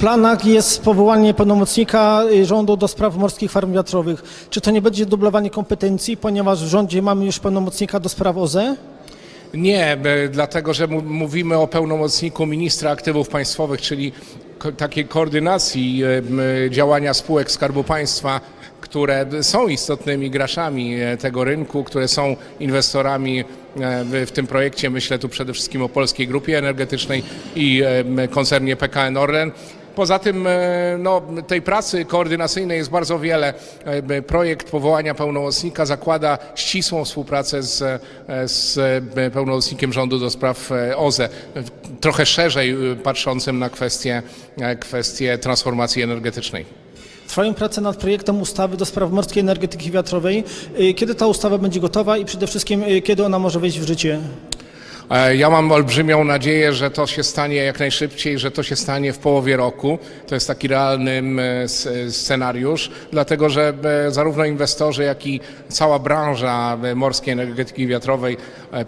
planach jest powołanie pełnomocnika y, rządu do spraw morskich farm wiatrowych. Czy to nie będzie dublowanie kompetencji, ponieważ w rządzie mamy już pełnomocnika do spraw OZE? Nie, dlatego że mówimy o pełnomocniku ministra aktywów państwowych, czyli takiej koordynacji m, działania spółek Skarbu Państwa, które są istotnymi graczami e, tego rynku, które są inwestorami e, w, tym projekcie. Myślę tu przede wszystkim o Polskiej Grupie Energetycznej i e, koncernie PKN Orlen. Poza tym e, no, tej pracy koordynacyjnej jest bardzo wiele. E, Projekt powołania pełnomocnika zakłada ścisłą współpracę z, e, z pełnomocnikiem rządu do spraw OZE, trochę szerzej patrzącym na kwestie, kwestie transformacji energetycznej. Trwają prace nad projektem ustawy do spraw morskiej energetyki wiatrowej. Kiedy ta ustawa będzie gotowa i przede wszystkim kiedy ona może wejść w życie? E, Ja mam olbrzymią nadzieję, że to się stanie jak najszybciej, że to się stanie w połowie roku. To jest taki realny scenariusz, dlatego że e, zarówno inwestorzy, jak i cała branża e, morskiej energetyki wiatrowej,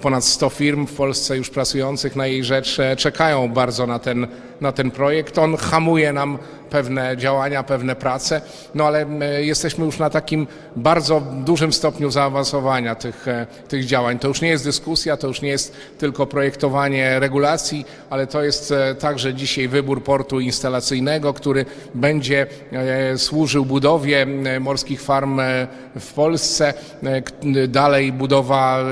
ponad 100 firm w Polsce już pracujących na jej rzecz, czekają bardzo na ten, na ten projekt. On hamuje nam pewne działania, pewne prace, no ale m, jesteśmy już na takim bardzo dużym stopniu zaawansowania tych, e, tych działań. To już nie jest dyskusja, to już nie jest tylko projektowanie regulacji, ale to jest e, także dzisiaj wybór portu instalacyjnego, który będzie e, służył budowie e, morskich farm e, w Polsce. E, Dalej budowa e,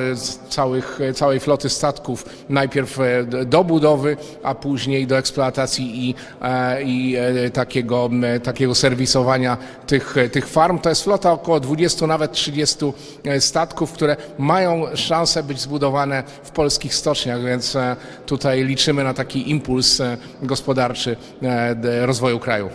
całych, e, całej floty statków, najpierw e, do budowy, a później do eksploatacji i, e, i e, takiego, takiego serwisowania tych, tych farm. To jest flota około 20, nawet 30 e, statków, które mają szansę być zbudowane w polskich stoczniach, więc tutaj liczymy na taki impuls gospodarczy rozwoju kraju.